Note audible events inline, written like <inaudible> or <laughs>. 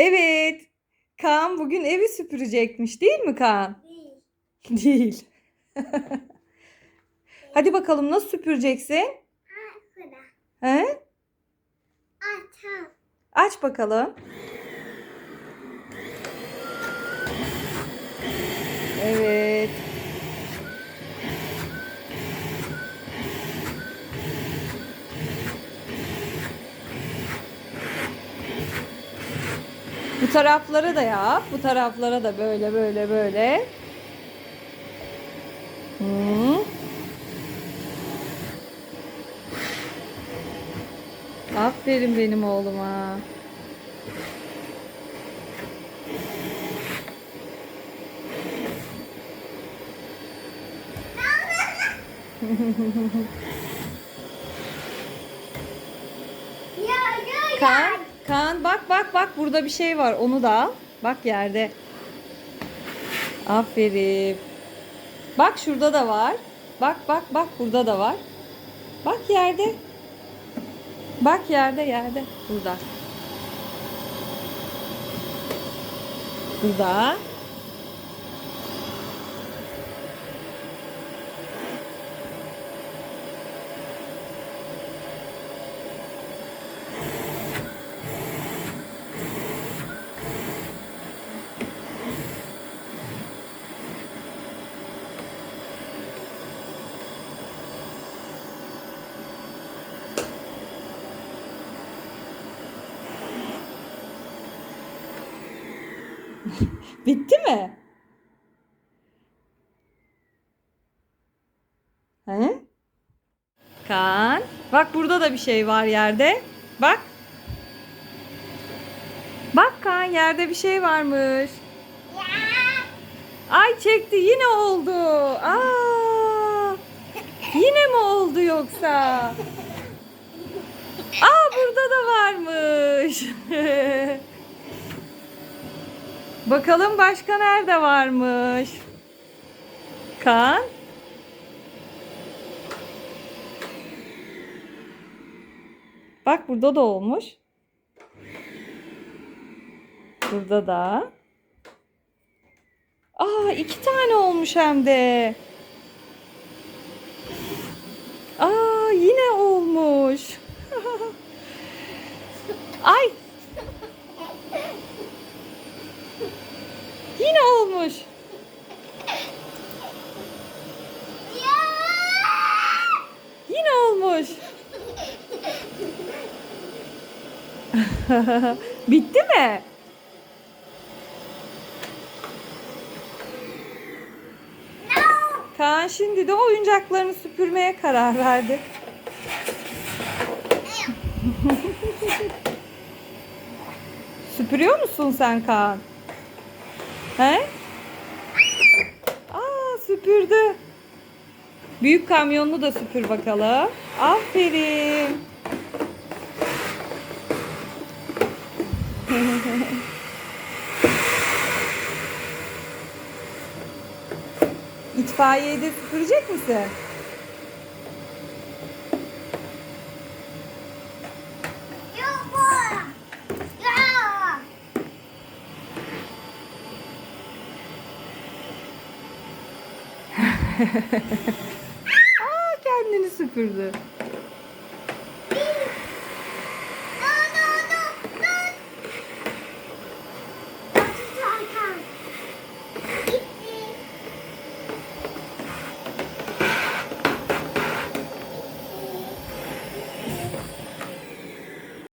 Evet. Kaan bugün evi süpürecekmiş değil mi Kaan? Değil. Değil. <laughs> Hadi bakalım nasıl süpüreceksin? Arkada. He? Açam. Aç bakalım. Evet. Bu taraflara da yap. Bu taraflara da böyle böyle böyle. Hı. Aferin benim oğluma. <laughs> Ya ya ya. Kaan, Kaan bak bak bak burada bir şey var. Onu da al. Bak yerde. Aferin. Bak şurada da var. Bak bak bak burada da var. Bak yerde. Bak yerde yerde. Burada. Burada. <laughs> Bitti mi? He? Kaan. Bak burada da bir şey var yerde. Bak. Bak Kaan yerde bir şey varmış. Ay çekti yine oldu. Aa! Yine mi oldu yoksa? Aa burada da varmış. Bakalım başka nerede varmış? Kaan? Bak burada da olmuş. Burada da. Aa iki tane olmuş hem de. Aa yine olmuş. <laughs> Ay olmuş. Yine olmuş. <laughs> Bitti mi? Kaan şimdi de oyuncaklarını süpürmeye karar verdi. <laughs> Süpürüyor musun sen Kaan? He? Süpürdü. Büyük kamyonunu da süpür bakalım. Aferin. <laughs> İtfaiyeyi de süpürecek misin? <laughs> Aa, kendini süpürdü.